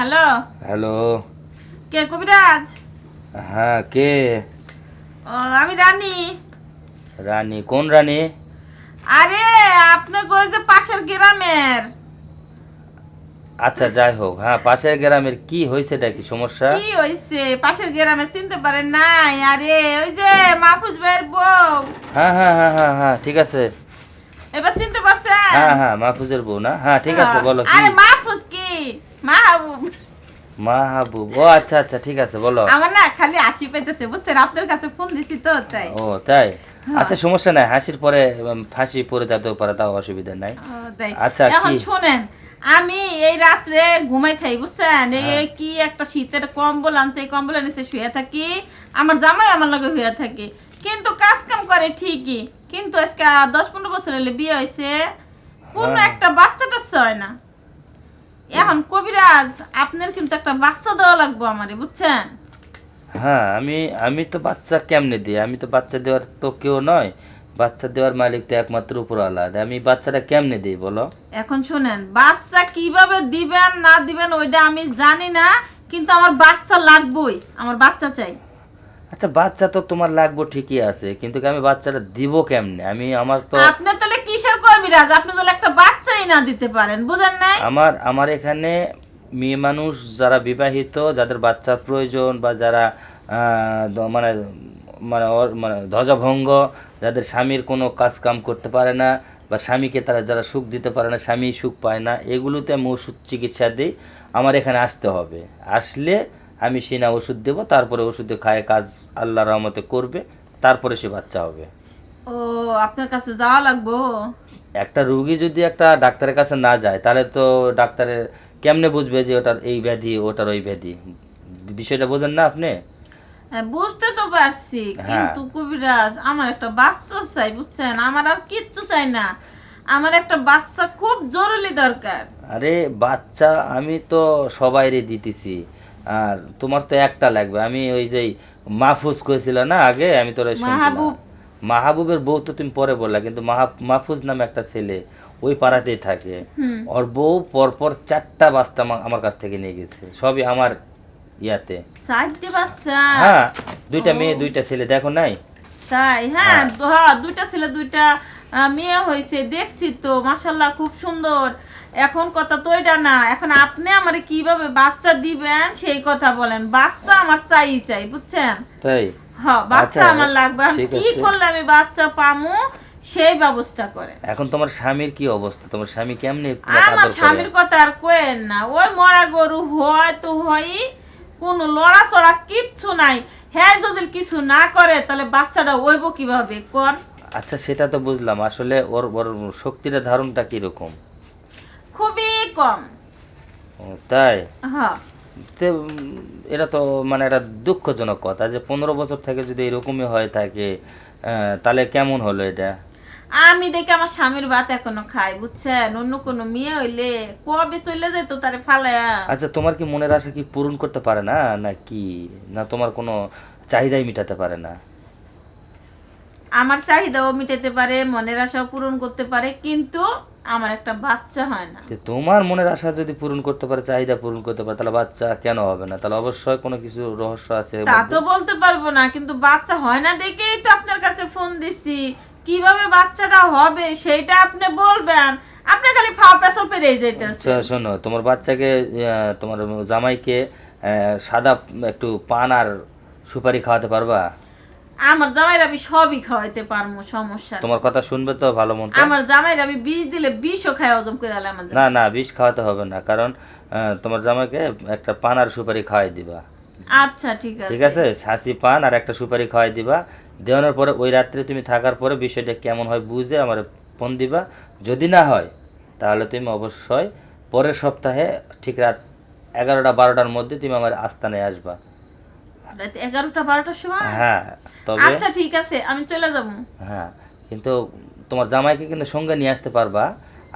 Hello? Hello. কে কবিরাজ? হ্যাঁ কে? ও আমি রানী। রানী কোন রানী? আরে আপনার ওই যে পাশের গ্রামের। আচ্ছা যাই হোক হ্যাঁ পাশের গ্রামের কি হয়েছে কি সমস্যা? কি হইছে পাশের গ্রামে চিনতে পারেন নাই। আরে ওই যে মাহফুজ ভাইয়ের বউ। হ্যাঁ হ্যাঁ হ্যাঁ হ্যাঁ হ্যাঁ ঠিক আছে। এবার চিনতে পারছেন? হ্যাঁ হ্যাঁ মাহফুজের বউ না? হ্যাঁ ঠিক আছে বলো কি? আরে কি মাহবুব। মাহবুব। ও আচ্ছা আচ্ছা ঠিক আছে বলো। আমার না খালি হাসি পেতেছে বুঝছেন? আপনার কাছে ফোন দিছি তো তাই। ও তাই? আচ্ছা সমস্যা নাই হাসির পরে ফাঁসি পরে যেতেও পারে তাও অসুবিধা নাই। আচ্ছা, এখন? শোনেন আমি এই রাত্রে ঘুমাই থাই বুঝছেন? এই হ্যাঁ। কি একটা শীতের কম্বল আনছে এই কম্বলের নিচে শুয়ে থাকি আমার জামাই আমার লগে শুয়ে থাকে। কিন্তু কাজ কাম করে ঠিকই কিন্তু আজকে দশ পনেরো বছর হলে বিয়ে হয়েছে কোনো হ্যাঁ। একটা বাচ্চা টাচ্চা হয় না। এখন কবিরাজ আপনার কিন্তু একটা বাচ্চা দেওয়া লাগবে আমারে বুঝছেন? হ্যাঁ আমি আমি তো বাচ্চা কেমনে দিই? আমি তো বাচ্চা দেওয়ার তো কেউ নয়। বাচ্চা দেওয়ার মালিক তো একমাত্র উপর আলাদা আমি বাচ্চাটা কেমনে দিই বলো? এখন শুনেন বাচ্চা কীভাবে দিবেন না দিবেন ওইটা আমি জানি না কিন্তু আমার বাচ্চা লাগবেই আমার বাচ্চা চাই। আচ্ছা বাচ্চা তো তোমার লাগবে ঠিকই আছে কিন্তু আমি বাচ্চাটা দিব কেমনে? আমি আমার তো আপনার তাহলে কিসের কবিরাজ আপনি তাহলে একটা বাচ্চাই না দিতে পারেন, বুঝেন নাই? আমার আমার এখানে মেয়ে মানুষ যারা বিবাহিত, যাদের বাচ্চার প্রয়োজন বা যারা মানে মানে মানে ধ্বজভঙ্গ, যাদের স্বামীর কোনো কাজ কাম করতে পারে না বা স্বামীকে তারা যারা সুখ দিতে পারে না, স্বামী সুখ পায় না, এগুলোতে আমি ওষুধ চিকিৎসা দিই। আমার এখানে আসতে হবে। আসলে আমি সিনা ওষুধ দেবো, তারপরে ওষুধে খায় কাজ আল্লাহ রহমতে করবে, তারপরে সে বাচ্চা হবে। ও আপনার কাছে যাওয়া লাগবো? একটা রুগী যদি একটা ডাক্তারের কাছে না যায় তাহলে তো ডাক্তারের কেমনে বুঝবে যে ওটার এই ব্যাধি ওটার ওই ব্যাধি? বিষয়টা বোঝেন না আপনি? হ্যাঁ, বুঝতে তো পারছি হ্যাঁ। কিন্তু কবিরাজ আমার একটা বাচ্চা চাই বুঝছেন? আমার আর কিচ্ছু চাই না। আমার একটা বাচ্চা খুব জরুরি দরকার। আরে বাচ্চা আমি তো সবাইরে দিতেছি। আর তোমার তো একটা লাগবে। আমি ওই যে মাহফুজ করেছিল না আগে আমি তোর মাহবুব। মাহবুবের বউ তো তুমি পরে বললা কিন্তু মাহা- মাহফুজ নামে একটা ছেলে ওই পাড়াতেই থাকে। ওর বউ পরপর চারটা বাস্তা আমার কাছ থেকে নিয়ে গেছে। সবই আমার ইয়াতে। বাচ্চা হ্যাঁ দুইটা মেয়ে দুইটা ছেলে দেখো নাই? তাই? হ্যাঁ হ্যাঁ, দুইটা ছেলে দুইটা মেয়ে হয়েছে দেখছি তো মাসাল্লাহ খুব সুন্দর। এখন কথা তো এটা না এখন আপনি আমারে কীভাবে বাচ্চা দিবেন সেই কথা বলেন। বাচ্চা আমার চাই চাই বুঝছেন? তাই? হ্যাঁ বাচ্চা আচ্ছা, আমার লাগবে। আমি কি করলে আমি বাচ্চা পামু সেই ব্যবস্থা করে। এখন তোমার স্বামীর কি অবস্থা? তোমার স্বামী কেমনে আমার স্বামীর কথা আর কোয়েন না। ওই মরা গরু হয় তো হয় কোনো লড়াচড়া কিচ্ছু নাই। হ্যাঁ যদি কিছু না করে তাহলে বাচ্চাটা ওইব কীভাবে? কোন আচ্ছা সেটা তো বুঝলাম। আসলে ওর ওর শক্তিটা ধারণটা কীরকম? খুবই কম। তাই? হ্যাঁ। এটা তো মানে একটা দুঃখজনক কথা যে পনেরো বছর থেকে যদি এরকমই হয়ে থাকে তাহলে কেমন হলো এটা? আমি দেখি আমার স্বামীর ভাত এখনও খাই বুঝছেন? অন্য কোনো মেয়ে হইলে কবে চলে যেত তারে ফালায়া? আচ্ছা তোমার কি মনের আশা কি পূরণ করতে পারে না না কি? না তোমার কোনো চাহিদাই মিটাতে পারে না? আমার চাহিদাও মিটাতে পারে মনের আশাও পূরণ করতে পারে কিন্তু আমার একটা বাচ্চা হয় না। তোমার মনের আশা যদি পূরণ করতে পারে চাহিদা পূরণ করতে পারে তাহলে বাচ্চা কেন হবে না? তাহলে অবশ্যই কোনো কিছু রহস্য আছে তা তো বলতে পারব না কিন্তু বাচ্চা হয় না দেখেই তো আপনার কাছে ফোন দিছি। কীভাবে বাচ্চাটা হবে সেটা আপনি বলবেন। আপনি খালি ফাও পেছল পেরে যেতেছে আচ্ছা, শোনো তোমার বাচ্চাকে তোমার জামাইকে আহ, সাদা একটু পান আর সুপারি খাওয়াতে পারবা? আমার জামাইরা আমি সবই খাওয়াইতে পারব সমস্যা তোমার কথা শুনবে তো ভালো মতো আমার জামাইরা আমি বিষ দিলে বিষও খাই হজম করে আলে আমাদের। না না বিষ খাওয়াতে হবে না কারণ তোমার জামাইকে একটা পান আর সুপারি খাওয়াই দিবা। আচ্ছা ঠিক আছে। ঠিক আছে? ছাসি পান আর একটা সুপারি খাওয়াই দিবা। দেওয়ানোর পরে ওই রাত্রে তুমি থাকার পরে বিষয়টা কেমন হয় বুঝে আমার ফোন দিবা। যদি না হয় তাহলে তুমি অবশ্যই পরের সপ্তাহে ঠিক রাত এগারোটা বারোটার মধ্যে তুমি আমার আস্তানে আসবা। রাত সময়? হ্যাঁ তবে আচ্ছা ঠিক আছে আমি চলে যাব। হ্যাঁ কিন্তু তোমার জামাইকে কিন্তু সঙ্গে নিয়ে আসতে পারবা।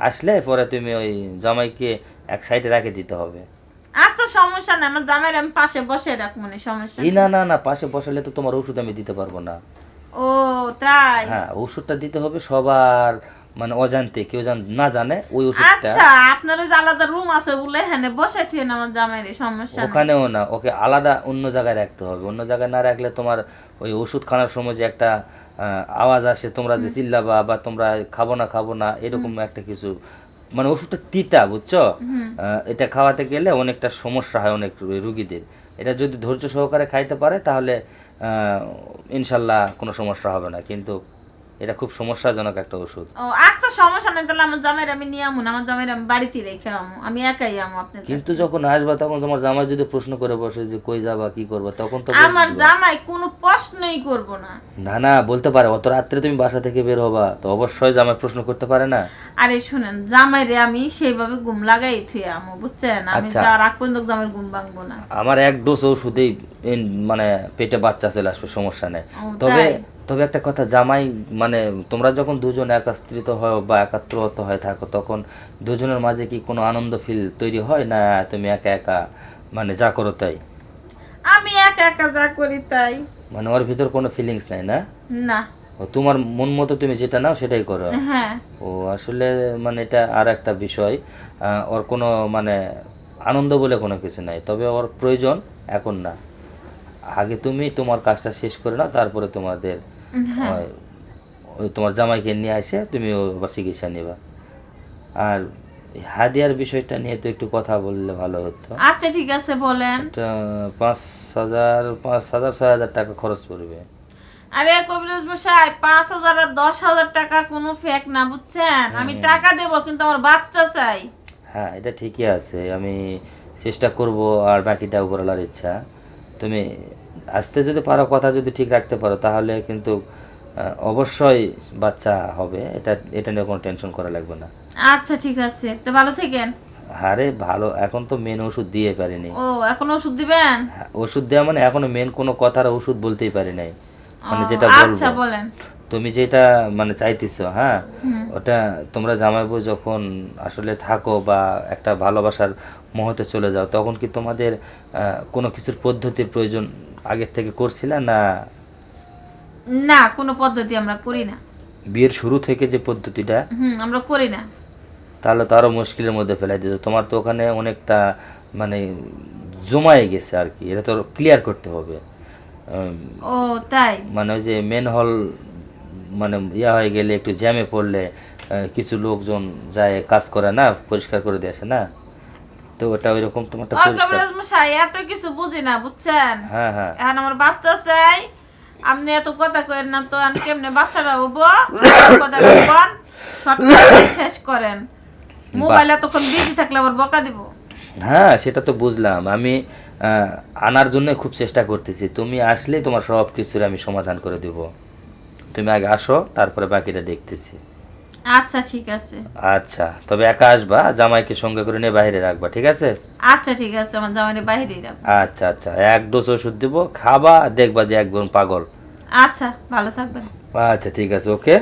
আসলে পরে তুমি ওই জামাইকে এক সাইডে রাখে দিতে হবে। আচ্ছা সমস্যা না আমার জামাইরা আমি পাশে বসে রাখব না সমস্যা এই না না না পাশে বসালে তো তোমার ওষুধ আমি দিতে পারব না। ও তাই? হ্যাঁ ওষুধটা দিতে হবে সবার মানে অজান্তে কেউ না জানে ওই ওষুধটা। আচ্ছা আপনার ওই আলাদা রুম আছে বলে হ্যাঁ বসাই থুয়েন আমার জামাইরে সমস্যা। ওখানেও না ওকে আলাদা অন্য জায়গায় রাখতে হবে। অন্য জায়গায় না রাখলে তোমার ওই ওষুধ খাওয়ার সময় যে একটা আওয়াজ আসে তোমরা যে চিল্লাবা বা তোমরা খাব না খাব না এরকম একটা কিছু। মানে ওষুধটা তিতা বুঝছ? এটা খাওয়াতে গেলে অনেকটা সমস্যা হয় অনেক রুগীদের। এটা যদি ধৈর্য সহকারে খাইতে পারে তাহলে ইনশাল্লাহ কোনো সমস্যা হবে না। কিন্তু এটা খুব সমস্যাজনক একটা ওষুধ। ও আচ্ছা সমস্যা নেই তাহলে আমার জামাইরে আমি নিয়ে আমু না আমার জামাইরে আমি বাড়িতে রেখে আমু আমি একাই আমু আপনার কিন্তু যখন আসবা তখন তোমার জামাই যদি প্রশ্ন করে বসে যে কই যাবা কি করবা তখন তো আমার জামাই কোনো প্রশ্নই করব না। না না বলতে পারে অত রাত্রে তুমি বাসা থেকে বের হবা তো অবশ্যই জামাই প্রশ্ন করতে পারে না। আরে শুনেন জামাইরে আমি সেইভাবে ঘুম লাগাই থুয়ে আমু বুঝছেন? আমি আচ্ছা। যাওয়ার আগ পর্যন্ত জামাইয়ের ঘুম ভাঙবো না। আমার এক ডোজ ওষুধেই মানে পেটে বাচ্চা চলে আসবে সমস্যা নেই। তবে? তবে একটা কথা জামাই মানে তোমরা যখন দুজন একাত্রিত হয় বা একাত্রত হয়ে থাকো তখন দুজনের মাঝে কি কোনো আনন্দ ফিল তৈরি হয়? না তুমি একা একা মানে যা করো তাই? আমি একা একা যা করি তাই। মানে ওর ভিতর কোনো ফিলিংস নাই না? না। ও তোমার মন মতো তুমি যেটা নাও সেটাই করো? হ্যাঁ। ও আসলে মানে এটা আর একটা বিষয় ওর কোনো মানে আনন্দ বলে কোনো কিছু নাই। তবে ওর প্রয়োজন এখন না। আগে তুমি তোমার কাজটা শেষ করে নাও তারপরে তোমাদের তোমার জামাইকে নিয়ে আসে তুমি ওর চিকিৎসা নিবা। আর হাদিয়ার বিষয়টা নিয়ে তো একটু কথা বললে ভালো হতো। আচ্ছা ঠিক আছে বলেন। পাঁচ হাজার পাঁচ হাজার ছয় হাজার টাকা খরচ পড়বে। আরে কবিরাজ মশাই পাঁচ হাজার আর দশ হাজার টাকা কোনো ফেক না বুঝছেন? আমি টাকা দেবো কিন্তু আমার বাচ্চা চাই। হ্যাঁ এটা ঠিকই আছে। আমি চেষ্টা করব আর বাকিটা উপরওয়ালার ইচ্ছা। তুমি আসতে যদি পারো কথা যদি ঠিক রাখতে পারো তাহলে কিন্তু অবশ্যই বাচ্চা হবে। এটা এটা নিয়ে কোনো টেনশন করা লাগবে না। আচ্ছা ঠিক আছে। তো ভালো থাকেন। আরে ভালো। এখন তো মেন ওষুধ দিয়ে পারিনি। ও এখন ওষুধ দিবেন? হ্যাঁ, ওষুধ দেওয়া মানে এখনও মেন কোনো কথার ওষুধ বলতেই পারি নাই। মানে যেটা আচ্ছা বলেন। তুমি যেটা মানে চাইতেছো হ্যাঁ ওটা তোমরা জামাইবু যখন আসলে থাকো বা একটা ভালোবাসার মুহূর্তে চলে যাও তখন কি তোমাদের আহ, কোনো কিছুর পদ্ধতির প্রয়োজন আগের থেকে করছিলে না? না কোনো পদ্ধতি আমরা করি না। বিয়ের শুরু থেকে যে পদ্ধতিটা? হুম আমরা করি না। তাহলে তো আরও মুশকিলের মধ্যে ফেলাই দিত তোমার তো ওখানে অনেকটা মানে জমায়ে গেছে আর কি। এটা তো ক্লিয়ার করতে হবে। ও তাই? মানে ওই যে মেন হল মানে ইয়া হয়ে গেলে একটু জ্যামে পড়লে কিছু লোকজন যায় কাজ করে না পরিষ্কার করে দিয়ে আসে না? তো ওটা ওইরকম তোমারটা ও পরিষ্কার। মশাই এত কিছু বুঝি না বুঝছেন? হ্যাঁ হ্যাঁ। এখন আমার বাচ্চা চাই আপনি এত কথা করেন না তো আমি কেমনে বাচ্চাটা হব? কথা বলবেন? শেষ করেন। মোবাইল এতক্ষণ বিজি থাকলে আবার বকা দিব। হ্যাঁ সেটা তো বুঝলাম। আমি আনার জন্য খুব চেষ্টা করতেছি। তুমি আসলেই তোমার সব কিছুর আমি সমাধান করে দেব। তুমি আগে আসো তারপরে বাকিটা দেখতেছি। আচ্ছা ঠিক আছে। আচ্ছা তবে একা আসবা জামাইকে সঙ্গে করে নিয়ে বাইরে রাখবা ঠিক আছে? আচ্ছা ঠিক আছে আমার জামাইরে বাইরেই রাখব। আচ্ছা আচ্ছা এক ডোজ ওষুধ দিব খাবা দেখবা যে একদম পাগল। আচ্ছা ভালো থাকবেন। আচ্ছা ঠিক আছে ওকে?